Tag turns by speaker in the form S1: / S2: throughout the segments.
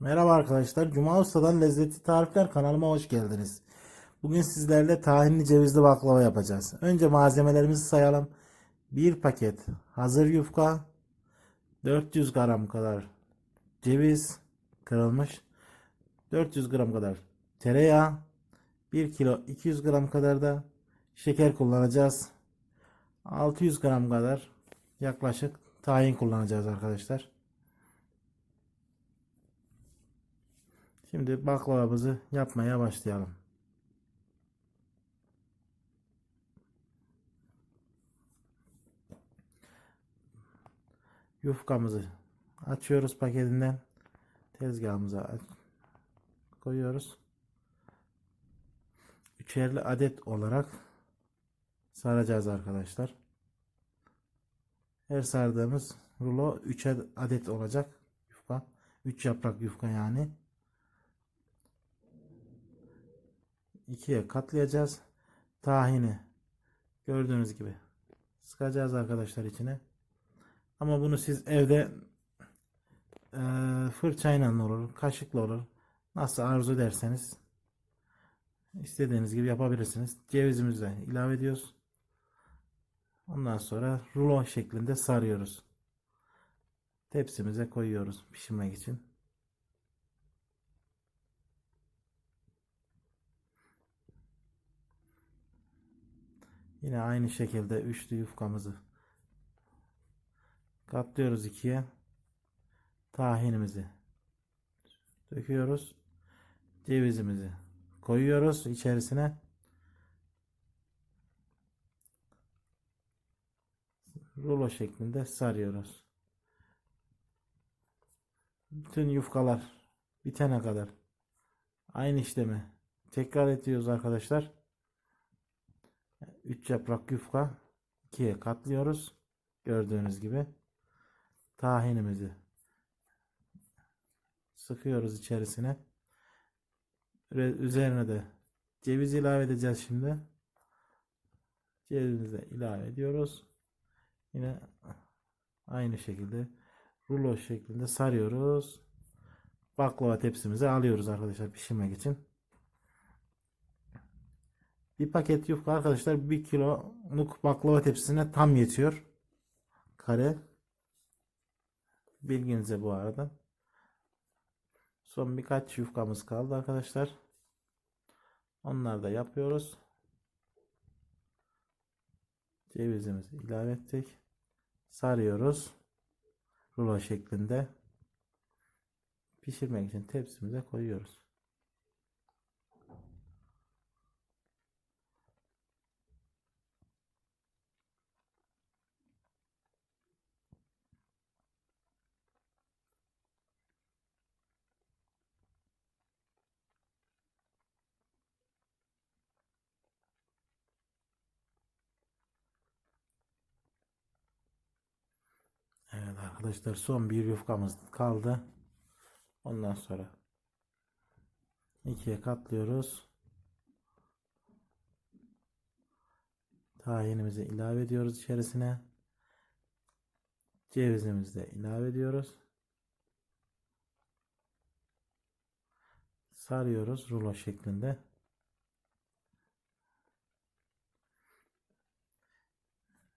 S1: Merhaba arkadaşlar. Cuma Usta'dan Lezzetli Tarifler kanalıma hoş geldiniz. Bugün sizlerle tahinli cevizli baklava yapacağız. Önce malzemelerimizi sayalım. 1 paket hazır yufka, 400 gram kadar ceviz kırılmış, 400 gram kadar tereyağı, 1 kilo 200 gram kadar da şeker kullanacağız. 600 gram kadar yaklaşık tahin kullanacağız arkadaşlar. Şimdi baklavamızı yapmaya başlayalım. Yufkamızı açıyoruz paketinden. Tezgahımıza koyuyoruz. Üçerli adet olarak saracağız arkadaşlar. Her sardığımız rulo 3 adet olacak yufka. 3 yaprak yufka yani. İkiye katlayacağız. Tahini gördüğünüz gibi sıkacağız arkadaşlar içine. Ama bunu siz evde e, fırçayla olur, kaşıkla olur. Nasıl arzu ederseniz istediğiniz gibi yapabilirsiniz. Cevizimizi ilave ediyoruz. Ondan sonra rulo şeklinde sarıyoruz. Tepsimize koyuyoruz pişirmek için. Yine aynı şekilde üçlü yufkamızı katlıyoruz ikiye. Tahinimizi döküyoruz. Cevizimizi koyuyoruz içerisine. Rulo şeklinde sarıyoruz. Bütün yufkalar bitene kadar aynı işlemi tekrar ediyoruz arkadaşlar. 3 yaprak yufka ikiye katlıyoruz. Gördüğünüz gibi tahinimizi sıkıyoruz içerisine. Üzerine de ceviz ilave edeceğiz şimdi. Cevizimizi ilave ediyoruz. Yine aynı şekilde rulo şeklinde sarıyoruz. Baklava tepsimize alıyoruz arkadaşlar pişirmek için. Bir paket yufka arkadaşlar 1 kiloluk baklava tepsisine tam yetiyor. Kare. Bilginize bu arada. Son birkaç yufkamız kaldı arkadaşlar. Onları da yapıyoruz. Cevizimizi ilave ettik. Sarıyoruz. Rulo şeklinde. Pişirmek için tepsimize koyuyoruz. Evet arkadaşlar son bir yufkamız kaldı. Ondan sonra ikiye katlıyoruz. Tahinimizi ilave ediyoruz içerisine. Cevizimizi de ilave ediyoruz. Sarıyoruz rulo şeklinde.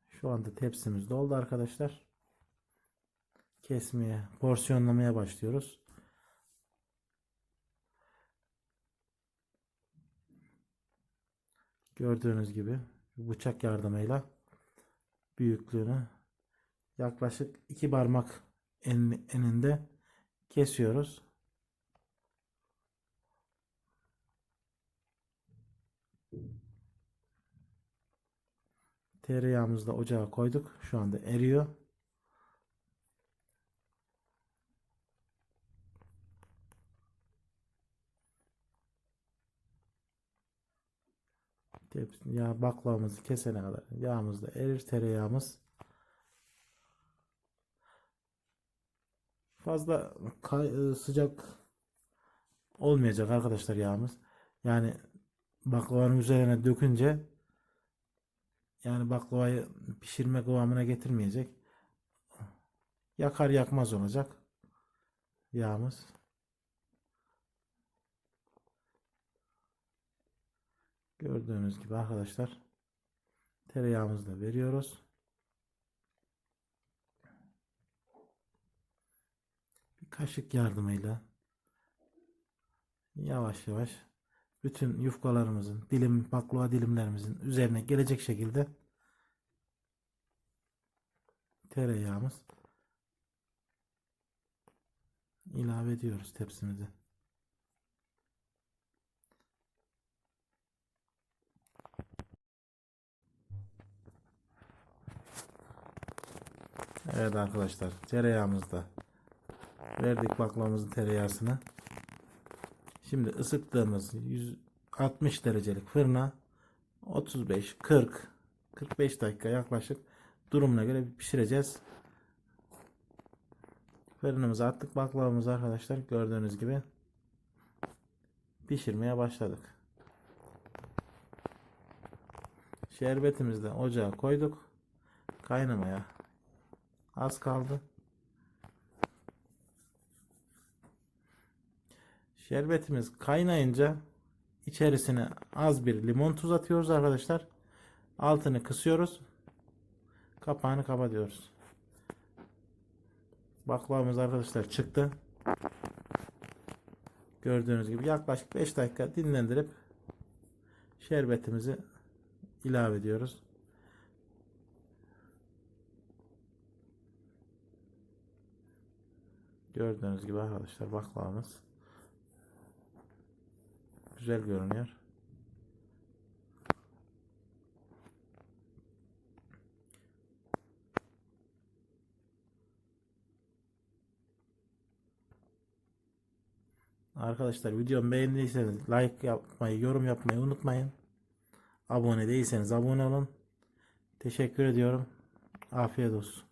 S1: Şu anda tepsimiz doldu arkadaşlar kesmeye, porsiyonlamaya başlıyoruz. Gördüğünüz gibi bıçak yardımıyla büyüklüğünü yaklaşık iki parmak en, eninde kesiyoruz. Tereyağımızı da ocağa koyduk. Şu anda eriyor. Tepsi, ya baklavamızı kesene kadar yağımız da erir tereyağımız. Fazla kay- sıcak olmayacak arkadaşlar yağımız. Yani baklavanın üzerine dökünce yani baklavayı pişirme kıvamına getirmeyecek. Yakar yakmaz olacak yağımız. Gördüğünüz gibi arkadaşlar tereyağımızı da veriyoruz. Bir kaşık yardımıyla yavaş yavaş bütün yufkalarımızın dilim baklava dilimlerimizin üzerine gelecek şekilde tereyağımız ilave ediyoruz tepsimize. Evet arkadaşlar tereyağımızda verdik baklavamızın tereyağısını. Şimdi ısıttığımız 160 derecelik fırına 35 40 45 dakika yaklaşık durumuna göre pişireceğiz. Fırınımıza attık baklavamızı arkadaşlar gördüğünüz gibi pişirmeye başladık. Şerbetimizi de ocağa koyduk. Kaynamaya az kaldı. Şerbetimiz kaynayınca içerisine az bir limon tuz atıyoruz arkadaşlar. Altını kısıyoruz. Kapağını kapatıyoruz. Baklavamız arkadaşlar çıktı. Gördüğünüz gibi yaklaşık 5 dakika dinlendirip şerbetimizi ilave ediyoruz. Gördüğünüz gibi arkadaşlar baklavamız güzel görünüyor. Arkadaşlar videomu beğendiyseniz like yapmayı, yorum yapmayı unutmayın. Abone değilseniz abone olun. Teşekkür ediyorum. Afiyet olsun.